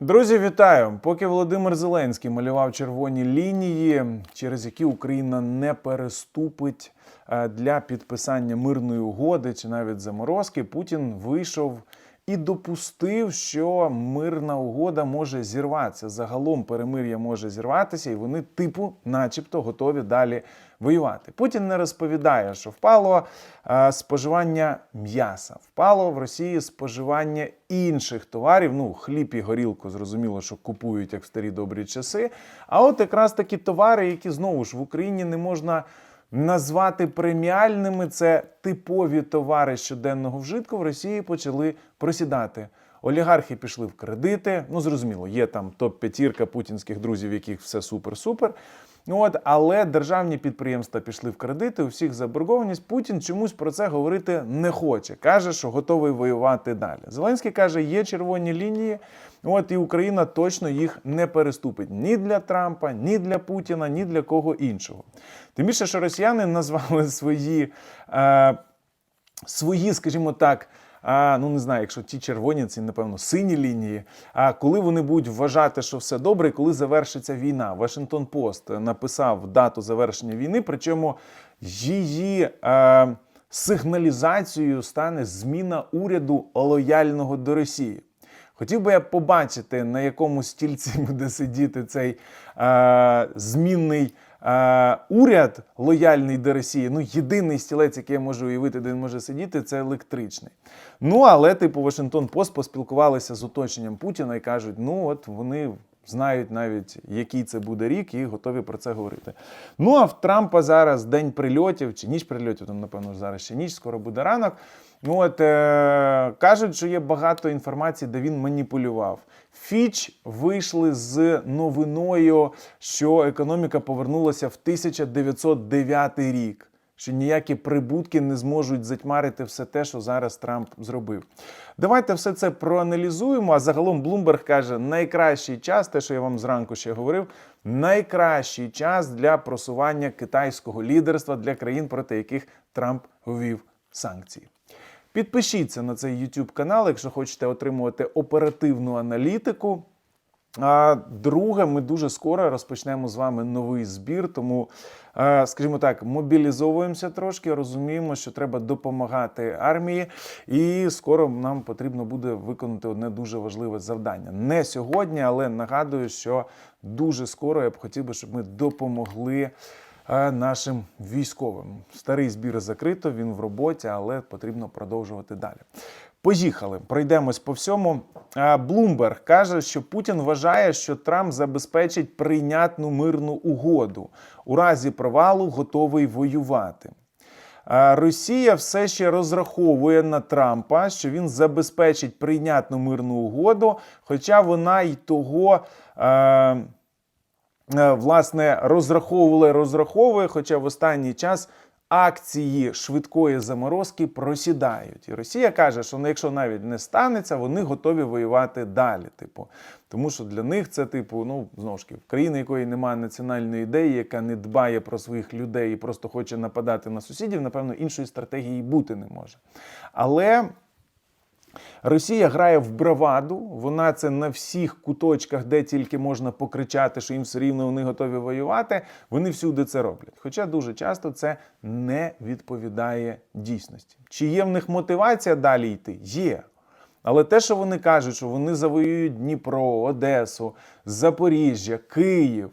Друзі, вітаю! Поки Володимир Зеленський малював червоні лінії, через які Україна не переступить е, для підписання мирної угоди чи навіть заморозки, Путін вийшов і допустив, що мирна угода може зірватися. Загалом перемир'я може зірватися, і вони, типу, начебто, готові далі воювати. Путін не розповідає, що впало е, споживання м'яса, впало в Росії споживання інших товарів. Ну, хліб і горілку, зрозуміло, що купують як в старі добрі часи. А от якраз такі товари, які знову ж в Україні не можна. Назвати преміальними це типові товари щоденного вжитку в Росії почали просідати. Олігархи пішли в кредити. Ну зрозуміло, є там топ-п'ятірка путінських друзів, яких все супер-супер. Ну от, але державні підприємства пішли в кредити, у всіх заборгованість. Путін чомусь про це говорити не хоче. Каже, що готовий воювати далі. Зеленський каже, є червоні лінії. От і Україна точно їх не переступить ні для Трампа, ні для Путіна, ні для кого іншого. Тим більше, що росіяни назвали свої, е, свої, скажімо так. А, ну не знаю, якщо ті червоні, ці, напевно, сині лінії. А коли вони будуть вважати, що все добре, і коли завершиться війна, Вашингтон Пост написав дату завершення війни, причому її е, сигналізацією стане зміна уряду лояльного до Росії. Хотів би я побачити, на якому стільці буде сидіти цей е, змінний уряд лояльний до Росії. Ну, єдиний стілець, який я можу уявити, де він може сидіти, це електричний. Ну, але, типу, Вашингтон Пост поспілкувалися з оточенням Путіна і кажуть, ну от вони. Знають навіть, який це буде рік, і готові про це говорити. Ну а в Трампа зараз день прильотів чи ніч прильотів, там, напевно, зараз ще ніч, скоро буде ранок. Ну от е, кажуть, що є багато інформації, де він маніпулював. Фіч вийшли з новиною, що економіка повернулася в 1909 рік. Що ніякі прибутки не зможуть затьмарити все те, що зараз Трамп зробив. Давайте все це проаналізуємо. А загалом Блумберг каже, найкращий час, те, що я вам зранку ще говорив, найкращий час для просування китайського лідерства для країн, проти яких Трамп ввів санкції. Підпишіться на цей YouTube канал, якщо хочете отримувати оперативну аналітику. А друге, ми дуже скоро розпочнемо з вами новий збір. Тому, е, скажімо так, мобілізовуємося трошки, розуміємо, що треба допомагати армії, і скоро нам потрібно буде виконати одне дуже важливе завдання. Не сьогодні, але нагадую, що дуже скоро я б хотів би, щоб ми допомогли. е, Нашим військовим старий збір закрито, він в роботі, але потрібно продовжувати далі. Поїхали, пройдемось по всьому. Блумберг каже, що Путін вважає, що Трамп забезпечить прийнятну мирну угоду. У разі провалу готовий воювати. Росія все ще розраховує на Трампа, що він забезпечить прийнятну мирну угоду, хоча вона й того. Власне, розраховували, розраховує, хоча в останній час акції швидкої заморозки просідають. І Росія каже, що ну, якщо навіть не станеться, вони готові воювати далі. Типу, тому що для них це, типу, ну знову ж таки, країна, якої немає національної ідеї, яка не дбає про своїх людей і просто хоче нападати на сусідів, напевно, іншої стратегії бути не може. Але. Росія грає в браваду, вона це на всіх куточках, де тільки можна покричати, що їм все рівно вони готові воювати. Вони всюди це роблять. Хоча дуже часто це не відповідає дійсності. Чи є в них мотивація далі йти? Є. Але те, що вони кажуть, що вони завоюють Дніпро, Одесу, Запоріжжя, Київ,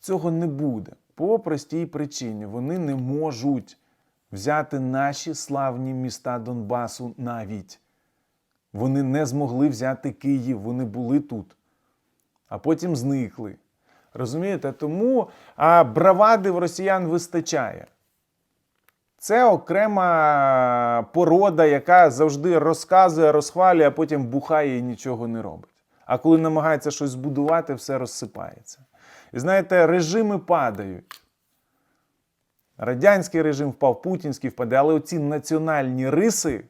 цього не буде. По простій причині вони не можуть взяти наші славні міста Донбасу навіть. Вони не змогли взяти Київ, вони були тут, а потім зникли. Розумієте? Тому а, бравади в росіян вистачає. Це окрема порода, яка завжди розказує, розхвалює, а потім бухає і нічого не робить. А коли намагається щось збудувати, все розсипається. І знаєте, режими падають. Радянський режим впав, путінський впаде, але оці національні риси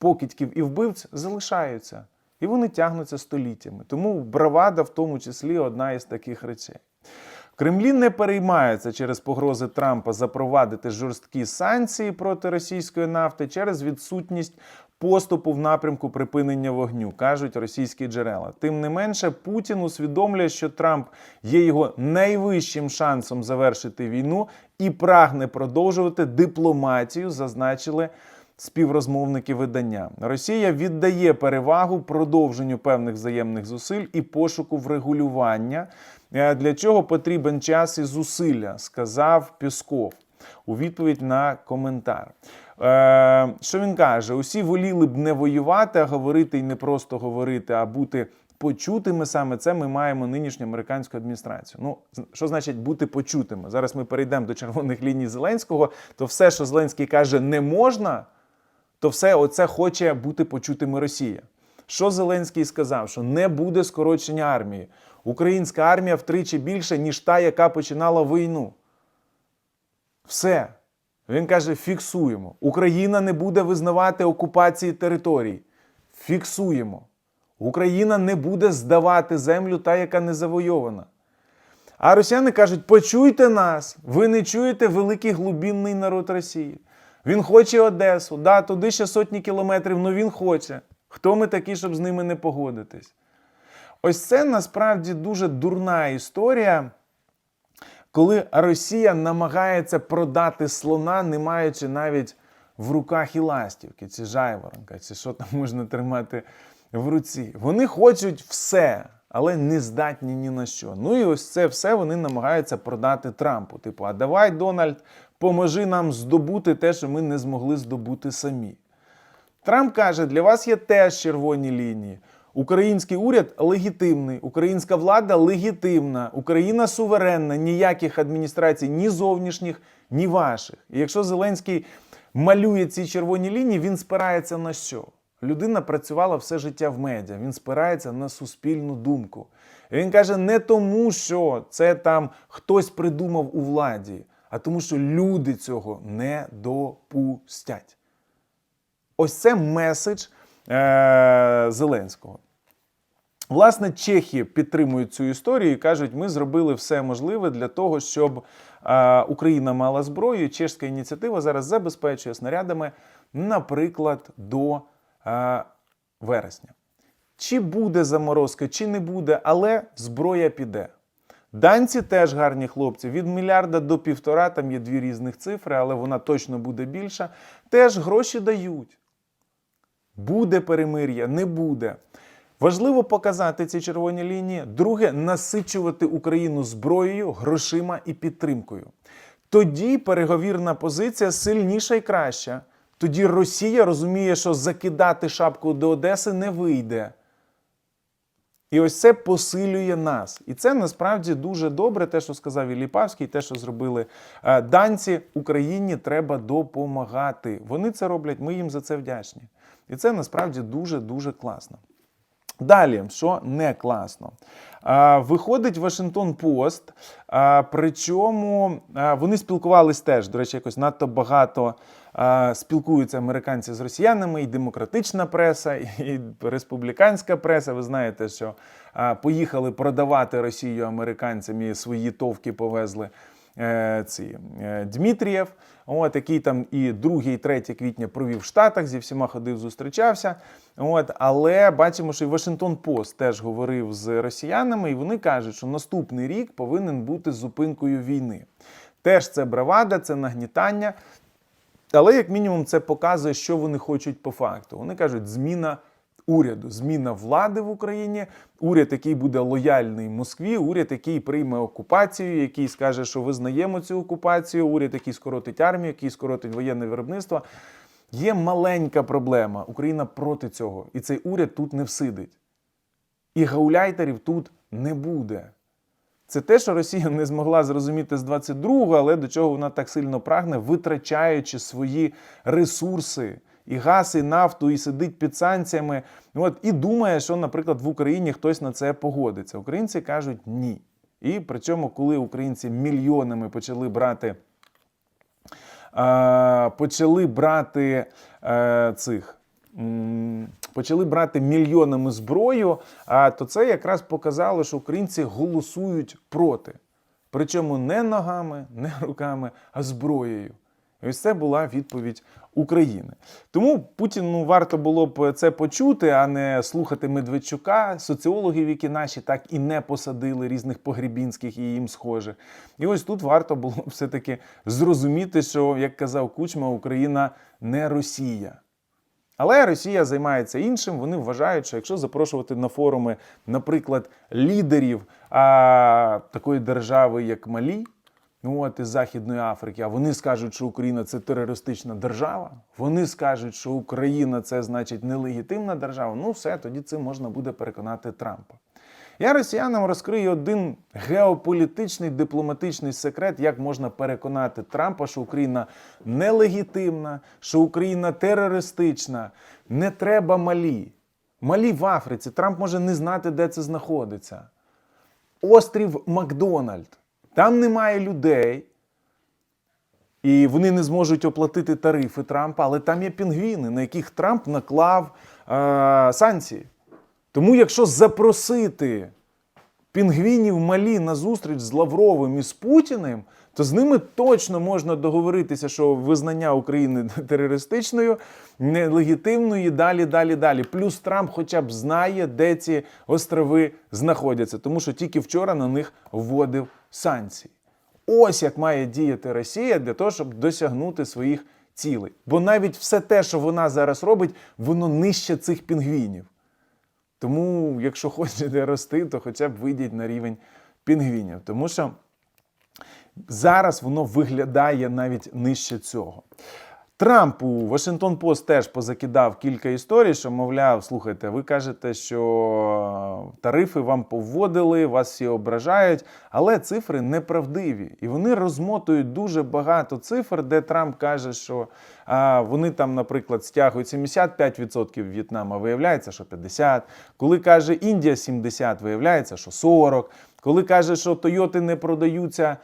покидьків і вбивць залишаються. І вони тягнуться століттями. Тому бравада, в тому числі, одна із таких речей. В Кремлі не переймаються через погрози Трампа запровадити жорсткі санкції проти російської нафти через відсутність поступу в напрямку припинення вогню, кажуть російські джерела. Тим не менше, Путін усвідомлює, що Трамп є його найвищим шансом завершити війну і прагне продовжувати дипломатію, зазначили співрозмовники видання. Росія віддає перевагу продовженню певних взаємних зусиль і пошуку врегулювання, е, для чого потрібен час і зусилля, сказав Пісков у відповідь на коментар. Е, що він каже? Усі воліли б не воювати, а говорити і не просто говорити, а бути почутими. Саме це ми маємо нинішню американську адміністрацію. Ну, що значить бути почутими? Зараз ми перейдемо до червоних ліній Зеленського. То все, що Зеленський каже, не можна, то все оце хоче бути почутими Росія. Що Зеленський сказав? Що не буде скорочення армії. Українська армія втричі більше, ніж та, яка починала війну. Все. Він каже: фіксуємо. Україна не буде визнавати окупації територій. Фіксуємо. Україна не буде здавати землю та, яка не завойована. А росіяни кажуть: почуйте нас, ви не чуєте великий глубинний народ Росії. Він хоче Одесу, да, туди ще сотні кілометрів, але він хоче. Хто ми такі, щоб з ними не погодитись? Ось це насправді дуже дурна історія, коли Росія намагається продати слона, не маючи навіть в руках і ластівки, чи жайворонка, чи що там можна тримати в руці. Вони хочуть все, але не здатні ні на що. Ну і ось це все вони намагаються продати Трампу. Типу, а давай, Дональд, поможи нам здобути те, що ми не змогли здобути самі. Трамп каже, для вас є теж червоні лінії. Український уряд легітимний, українська влада легітимна, Україна суверенна, ніяких адміністрацій, ні зовнішніх, ні ваших. І якщо Зеленський малює ці червоні лінії, він спирається на що? Людина працювала все життя в медіа, він спирається на суспільну думку. Він каже, не тому, що це там хтось придумав у владі, а тому, що люди цього не допустять. Ось це меседж е- Зеленського. Власне, чехи підтримують цю історію і кажуть, ми зробили все можливе для того, щоб е, Україна мала зброю. Чешська ініціатива зараз забезпечує снарядами, наприклад, до вересня. Чи буде заморозка, чи не буде, але зброя піде. Данці теж гарні хлопці. Від мільярда до півтора, там є дві різних цифри, але вона точно буде більша. Теж гроші дають. Буде перемир'я, не буде. Важливо показати ці червоні лінії. Друге, насичувати Україну зброєю, грошима і підтримкою. Тоді переговірна позиція сильніша і краща. Тоді Росія розуміє, що закидати шапку до Одеси не вийде. І ось це посилює нас. І це насправді дуже добре, те, що сказав і Ліпавський, те, що зробили е, данці. Україні треба допомагати. Вони це роблять, ми їм за це вдячні. І це насправді дуже-дуже класно. Далі, що не класно, виходить Вашингтон Пост. Причому вони спілкувались теж. До речі, якось надто багато спілкуються американці з росіянами, і демократична преса, і республіканська преса. Ви знаєте, що поїхали продавати Росію американцям і свої товки повезли е, ці е, Дмитрієв, от, який там і 2, і 3 квітня провів в Штатах, зі всіма ходив, зустрічався. От, але бачимо, що і Вашингтон Пост теж говорив з росіянами, і вони кажуть, що наступний рік повинен бути зупинкою війни. Теж це бравада, це нагнітання. Але, як мінімум, це показує, що вони хочуть по факту. Вони кажуть, зміна уряду, зміна влади в Україні, уряд, який буде лояльний Москві, уряд, який прийме окупацію, який скаже, що визнаємо цю окупацію, уряд, який скоротить армію, який скоротить воєнне виробництво. Є маленька проблема. Україна проти цього. І цей уряд тут не всидить. І гауляйтерів тут не буде. Це те, що Росія не змогла зрозуміти з 22-го, але до чого вона так сильно прагне, витрачаючи свої ресурси, і газ, і нафту, і сидить під санкціями. От, і думає, що, наприклад, в Україні хтось на це погодиться. Українці кажуть ні. І причому, коли українці мільйонами почали брати, е, почали брати е, цих. Почали брати мільйонами зброю, то це якраз показало, що українці голосують проти. Причому не ногами, не руками, а зброєю. І ось це була відповідь України. Тому Путіну варто було б це почути, а не слухати Медведчука, соціологів, які наші так і не посадили різних погребінських і їм схожих. І ось тут варто було б все-таки зрозуміти, що, як казав Кучма, Україна не Росія. Але Росія займається іншим. Вони вважають, що якщо запрошувати на форуми, наприклад, лідерів а, такої держави, як Малі, ну от із Західної Африки, а вони скажуть, що Україна це терористична держава. Вони скажуть, що Україна це значить нелегітимна держава. Ну, все, тоді цим можна буде переконати Трампа. Я росіянам розкрию один геополітичний дипломатичний секрет, як можна переконати Трампа, що Україна нелегітимна, що Україна терористична. Не треба малі. Малі в Африці. Трамп може не знати, де це знаходиться. Острів Макдональд. Там немає людей. І вони не зможуть оплатити тарифи Трампа, але там є пінгвіни, на яких Трамп наклав е- санкції. Тому, якщо запросити пінгвінів Малі на зустріч з Лавровим і з Путіним, то з ними точно можна договоритися, що визнання України терористичною, нелегітимною і далі, далі, далі. Плюс Трамп хоча б знає, де ці острови знаходяться, тому що тільки вчора на них вводив санкції. Ось як має діяти Росія для того, щоб досягнути своїх цілей. Бо навіть все те, що вона зараз робить, воно нижче цих пінгвінів. Тому, якщо хочете рости, то хоча б вийдіть на рівень пінгвінів. Тому що зараз воно виглядає навіть нижче цього. Трамп у Вашингтон Пост теж позакидав кілька історій, що, мовляв, слухайте, ви кажете, що тарифи вам повводили, вас всі ображають, але цифри неправдиві. І вони розмотують дуже багато цифр, де Трамп каже, що а, вони там, наприклад, стягують 75% В'єтнама, виявляється, що 50%. Коли каже Індія 70%, виявляється, що 40%. Коли каже, що Тойоти не продаються,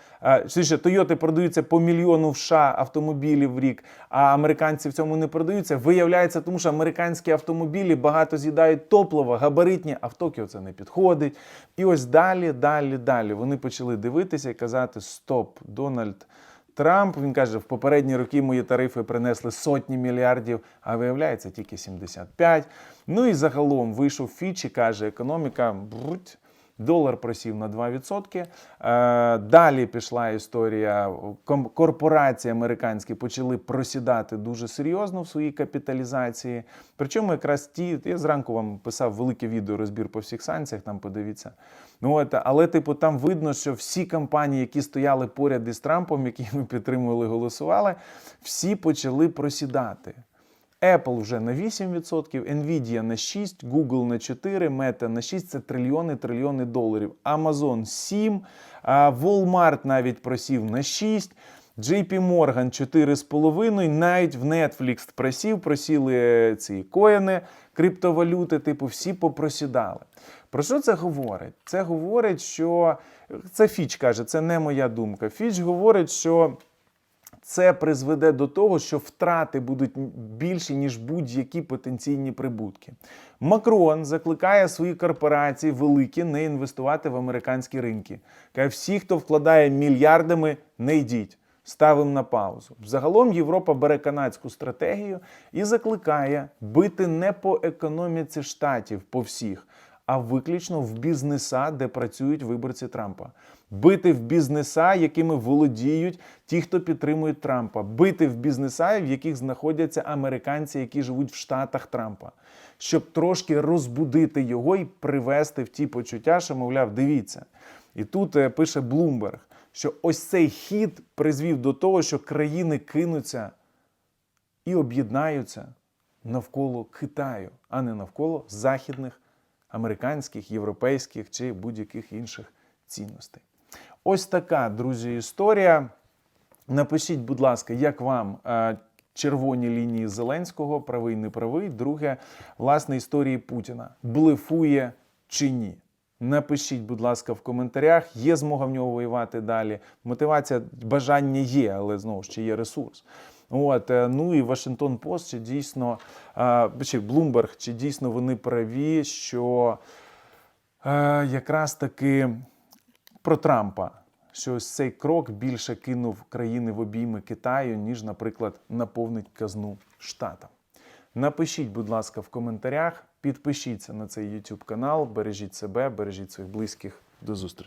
точніше, Тойоти продаються по мільйону в США автомобілів в рік, а американці в цьому не продаються, виявляється, тому що американські автомобілі багато з'їдають топлива, габаритні, а в Токіо це не підходить. І ось далі, далі, далі. Вони почали дивитися і казати: Стоп, Дональд. Трамп він каже, в попередні роки мої тарифи принесли сотні мільярдів, а виявляється тільки 75. Ну і загалом вийшов Фіч і каже, економіка бруть. Долар просів на 2%. Е, Далі пішла історія. Корпорації американські почали просідати дуже серйозно в своїй капіталізації. Причому якраз ті, я зранку вам писав велике відео розбір по всіх санкціях, там подивіться. Ну, от, але, типу, там видно, що всі компанії, які стояли поряд із Трампом, які ми підтримували, голосували, всі почали просідати. Apple вже на 8%, Nvidia на 6%, Google на 4%, Meta на 6%, це трильйони, трильйони доларів. Amazon 7%, Walmart навіть просів на 6%, JP Morgan 4,5%, навіть в Netflix просів, просіли ці коїни, криптовалюти, типу, всі попросідали. Про що це говорить? Це говорить, що це Фіч каже, це не моя думка. Фіч говорить, що це призведе до того, що втрати будуть більші, ніж будь-які потенційні прибутки. Макрон закликає свої корпорації великі не інвестувати в американські ринки. Каже, всі, хто вкладає мільярдами, не йдіть. Ставимо на паузу. Загалом Європа бере канадську стратегію і закликає бити не по економіці штатів по всіх, а виключно в бізнеса, де працюють виборці Трампа. Бити в бізнеса, якими володіють ті, хто підтримують Трампа, бити в бізнеса, в яких знаходяться американці, які живуть в Штатах Трампа, щоб трошки розбудити його і привести в ті почуття, що, мовляв, дивіться. І тут е, пише Блумберг, що ось цей хід призвів до того, що країни кинуться і об'єднаються навколо Китаю, а не навколо західних американських, європейських чи будь-яких інших цінностей. Ось така, друзі, історія. Напишіть, будь ласка, як вам е, червоні лінії Зеленського, правий, не правий. Друге, власне, історії Путіна. Блефує чи ні? Напишіть, будь ласка, в коментарях. Є змога в нього воювати далі. Мотивація, бажання є, але знову ж чи є ресурс. От, е, ну і Вашингтон Пост, чи дійсно, е, чи Блумберг, чи дійсно вони праві, що е, якраз таки про Трампа, що ось цей крок більше кинув країни в обійми Китаю, ніж, наприклад, наповнить казну штатам. Напишіть, будь ласка, в коментарях, підпишіться на цей YouTube канал, бережіть себе, бережіть своїх близьких. До зустрічі.